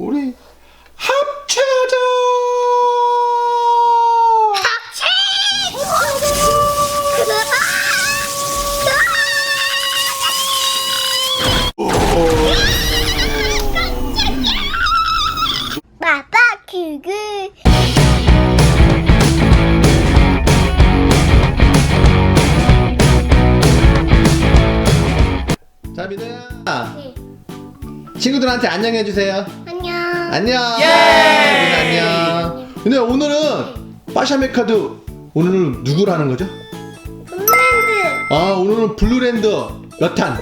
우리 합체하자. 빠빠 그그 자 민호야. 친구들한테 안녕해 주세요. 안녕 안녕. 민호 안녕. 민호야 오늘은 파샤메카드 오늘은 누구라는 거죠? 홈랜드 아 오늘은 블루랜드 몇 탄?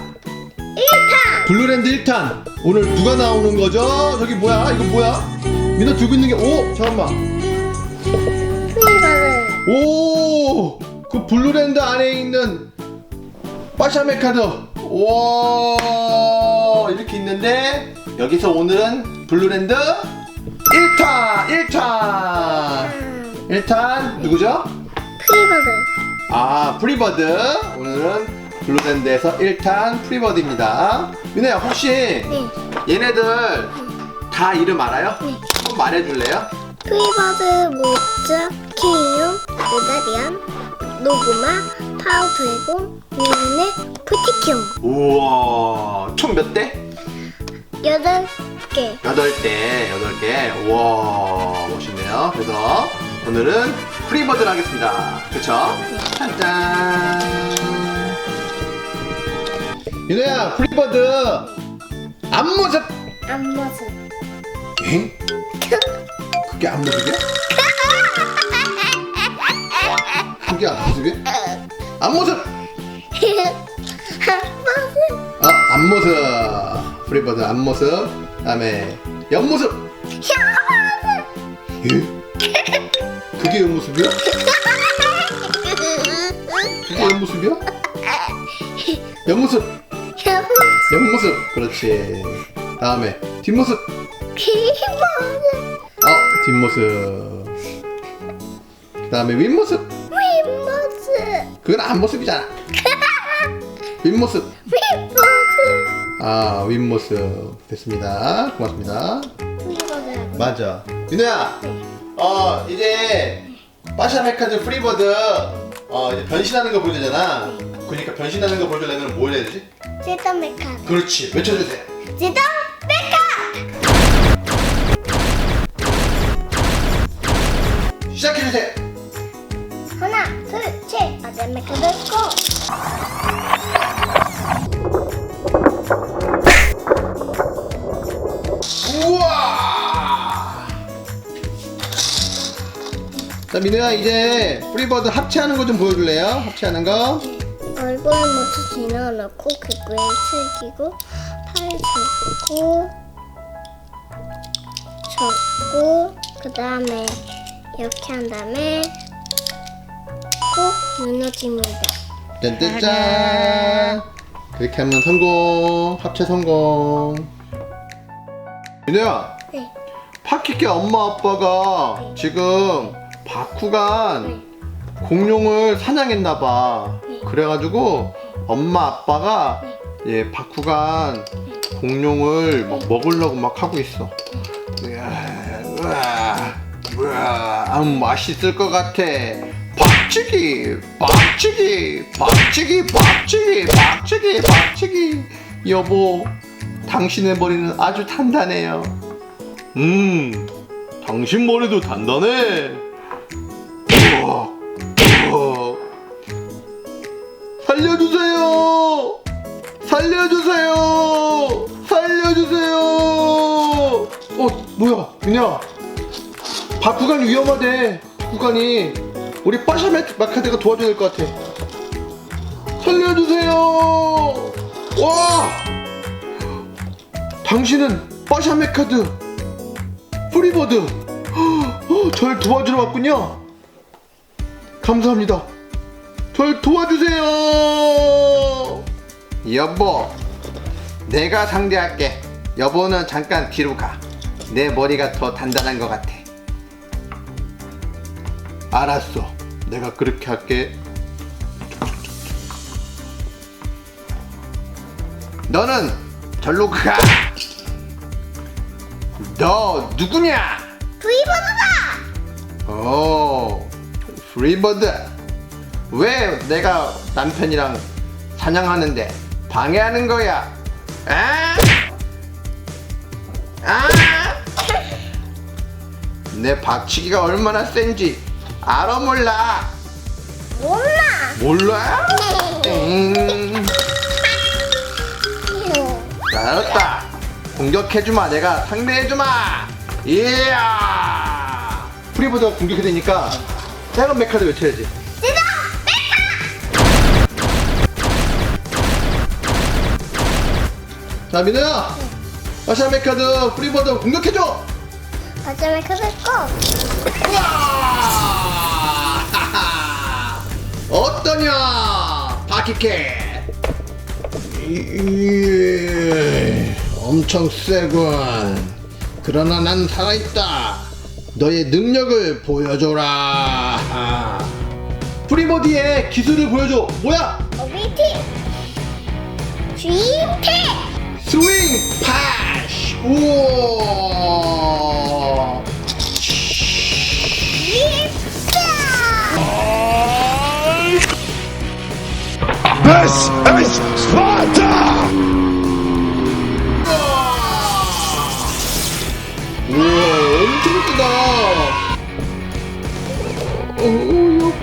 1타 블루랜드 1탄 오늘 누가 나오는 거죠? 저기 뭐야 이거 뭐야? 민호 들고 있는 게 오 잠깐만 프리버드 오! 그 블루랜드 안에 있는 파샤메카드 와 이렇게 있는데 여기서 오늘은 블루랜드 1탄 1탄 1탄 누구죠? 프리버드 아 프리버드 오늘은 블루랜드에서 1탄 프리버드입니다 윤혜야 혹시 네 얘네들 다 이름 알아요? 네. 한번 말해줄래요? 프리버드 모자 키움 메다리안 노구마 파우드래곤 미네 푸티큐 우와 총 몇 대? 여덟 개 여덟 대, 여덟 개. 우와, 멋있네요. 그래서 오늘은 프리버드를 하겠습니다. 그쵸? 짠짠. 윤호야, 프리버드 앞모습. 앞모습 엥? 그게 앞모습이야? 그게 앞모습이야? 앞모습. 앞모습 아, 앞모습. 프리버드 앞모습. 다음에 옆모습. 예? 그게 옆모습이야? 그게 옆모습이야? 옆모습. 옆모습. 그렇지. 다음에 뒷모습. 어, 뒷모습. 그 다음에 윗모습. 윗모습 그건 앞모습이잖아. 윗모습. 아, 윗모습. 됐습니다. 고맙습니다. 프리버드 맞아. 윤호야, 어, 이제 파샤메카드 프리버드 어, 이제 변신하는 거 보여주잖아. 그러니까 변신하는 거 보여주려면 뭘 해야 되지? 제던 메카 그렇지. 외쳐주세요. 제던 메카 시작해주세요. 하나 둘셋 아재 메카 됐고 자, 민호야, 이제 프리버드 합체하는 거 좀 보여줄래요? 합체하는 거. 얼굴 모두 지나놓고 귀를 숙이고 팔 접고 접고 그 다음에 이렇게 한 다음에 꼭 무너집니다 짠짠짠. 그렇게 하면 성공. 합체 성공. 민호야. 네 파키키 엄마 아빠가 네. 지금 바쿠간 네. 공룡을 사냥했나봐. 네. 그래가지고 엄마 아빠가 예 바쿠간 공룡을 막 먹으려고 막 하고 있어. 으아, 으아, 으아, 아, 맛있을 것 같아. 박치기, 박치기, 박치기, 박치기, 박치기, 박치기. 여보, 당신의 머리는 아주 단단해요. 음, 당신 머리도 단단해. 우와, 우와. 살려주세요! 살려주세요! 살려주세요! 어, 뭐야, 그냥. 바쿠간이 위험하대. 바쿠간이. 우리 빠샤마카드가 도와줘야 될 것 같아. 살려주세요! 와! 당신은 빠샤메카드 프리버드 어, 절 도와주러 왔군요 감사합니다. 절 도와주세요. 여보 내가 상대할게. 여보는 잠깐 뒤로 가 내 머리가 더 단단한 것 같아. 알았어. 내가 그렇게 할게. 너는 절로 가. 너 누구냐? 브이버드다. 오, 프리버드. 왜 내가 남편이랑 사냥하는데 방해하는 거야? 아? 아? 내 박치기가 얼마나 센지 알아 몰라? 몰라. 몰라? 음, 알았다. 공격해주마. 내가 상대해주마. 이야. 프리버드가 공격이 되니까 새로운 메카드 외쳐야지. 자, 민호야. 마샤 메카드 프리버드 공격해줘. 꼭. 우와! 하하! 어떠냐? 바퀴캣. 이- 엄청 세군. 그러나 난 살아있다. 너의 능력을 보여줘라. 프리버디의 기술을 보여줘. 뭐야? 오비티. 쥐테. 스윙 파쉬. 우와. This is Sparta! 크다 어 여보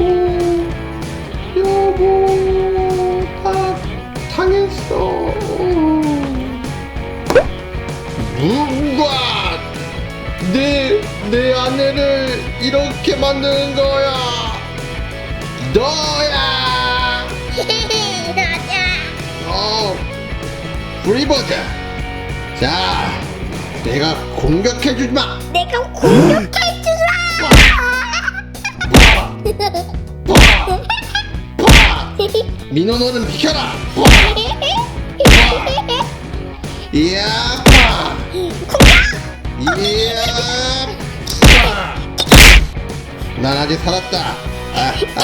여보 다 당했어. 누가 내, 내 아내를 이렇게 만드는 거야? 너야! 나자. 어 프리버드 자 내가 공격해주마! 내가 공격할 줄아. 민호 너는 비켜라! 이야! 이야! 난 아직 살았다. 아, 아.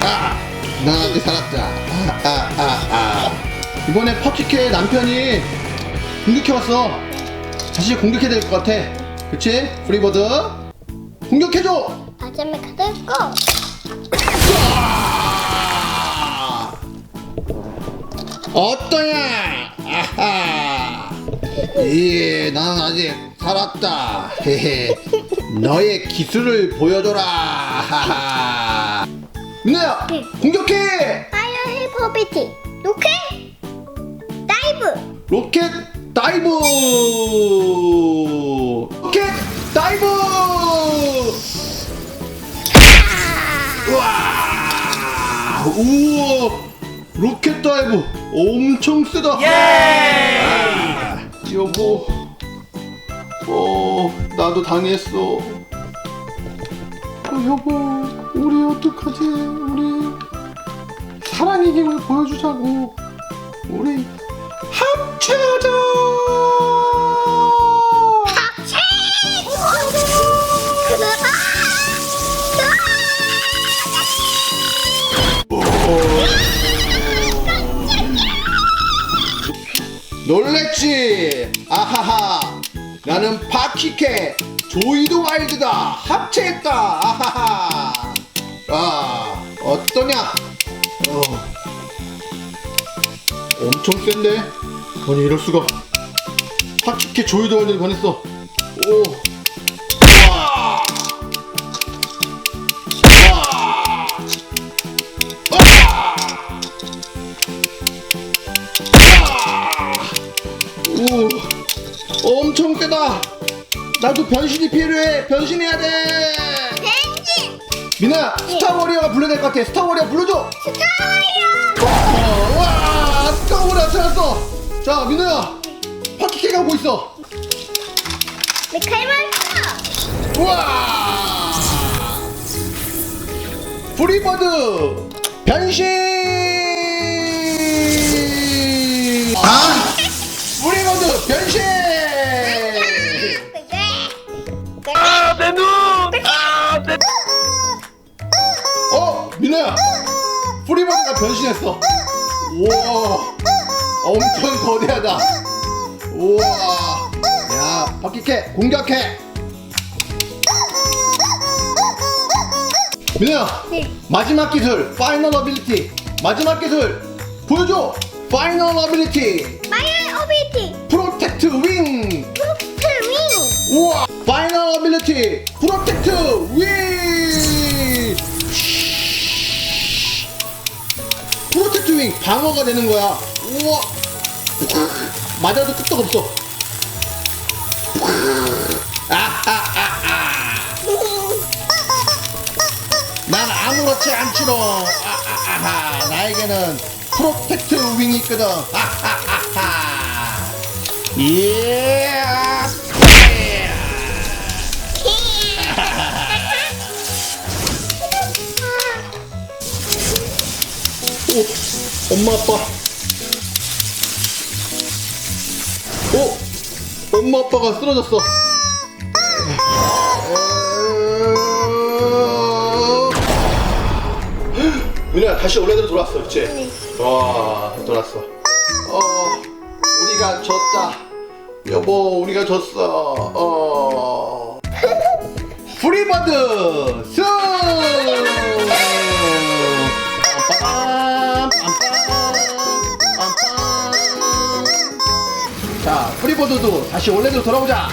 아, 난 아직 살았다. 아, 아, 아, 아. 이번에 퍼키케의 남편이 공격해왔어 다시 공격해야 될 것 같아 그치? 프리버드 공격해줘 어쩌면 그걸 꼭. 아! 어떠냐? 아하. 예, 난 아직 살았다. 헤헤. 너의 기술을 보여줘라. 하하. 민호야, 공격해. 파이어 힐퍼비티. 로켓. 다이브. 로켓 다이브. 로켓 다이브. 우와! 우와! 로켓 다이브 엄청 세다. 아, 여보. 어, 나도 당했어. 어, 여보, 우리 어떡하지? 우리 사랑의 힘을 보여주자고. 우리 합체하자. 합체. 놀랬지? 아하하 나는 파키케 조이드 와일드다 합체했다 아하하 아 어떠냐 어. 엄청 센데 아니 이럴 수가 파키케 조이드 와일드로 변했어 오 와. 와. 아. 오, 엄청 세다. 나도 변신이 필요해. 변신해야 돼. 벤진. 미나, 스타워리어가 불러야 될 것 같아. 스타워리어 불러줘. 스타리어. 어, 자, 민호야, 파키케가 오고 있어. 메카이먼. 우와! 프리버드 변신! 아! 프리버드 변신! 아, 내 눈! 아, 내 어, 민호야, 프리버드가 변신했어. 우와, 엄청 거대하다. 우와. 야, 바퀴캐 공격해. 민호야, 네. 마지막 기술, 파이널 어빌리티. 마지막 기술, 보여줘. 파이널 어빌리티. 마이어 오비티 프로텍트 윙. 프로스트밍 우와. 파이널 어빌리티. 프로텍트 윙. 프로텍트 윙 방어가 되는 거야. 우와. 맞아도 끄떡 없어. 난 아무렇지 않지롱. 아하하. 나에게는 프로텍트 윙이 있거든. 예. 오, 엄마 아빠. 오, 엄마 아빠가 쓰러졌어. 민호야 다시 원래대로 돌아왔어, 그렇지? 네. 와, 돌아왔어. 어, 우리가 졌다. 여보, 우리가 졌어. 어. 프리버드 승! 자, 프리버드도 다시 원래대로 돌아오자.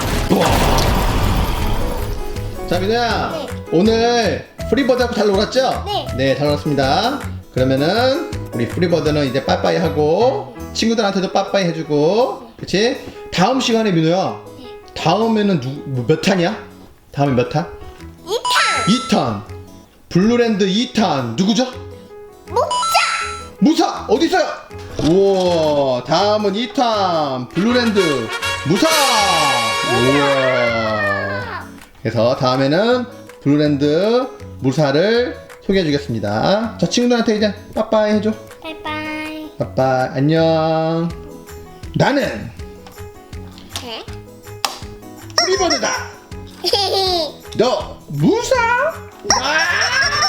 자, 민호야. 네. 오늘 프리버드하고 잘 놀았죠? 네. 네, 잘 놀았습니다. 그러면은 우리 프리버드는 이제 빠빠이 하고 친구들한테도 빠빠이 해주고, 그치? 다음 시간에 민호야. 다음에는 누, 뭐몇 탄이야? 다음에 몇 탄? 2탄 2탄. 블루랜드 2탄. 누구죠? 목자 무사! 어디 있어요? 우와, 다음은 2탄. 블루랜드 무사! 우와. 그래서 다음에는 블루랜드 무사를 소개해 주겠습니다. 자, 친구들한테 이제 빠빠이 해줘. 바이바이 빠빠이, 안녕. 나는 네. 프리버드다. 너 무사? 아!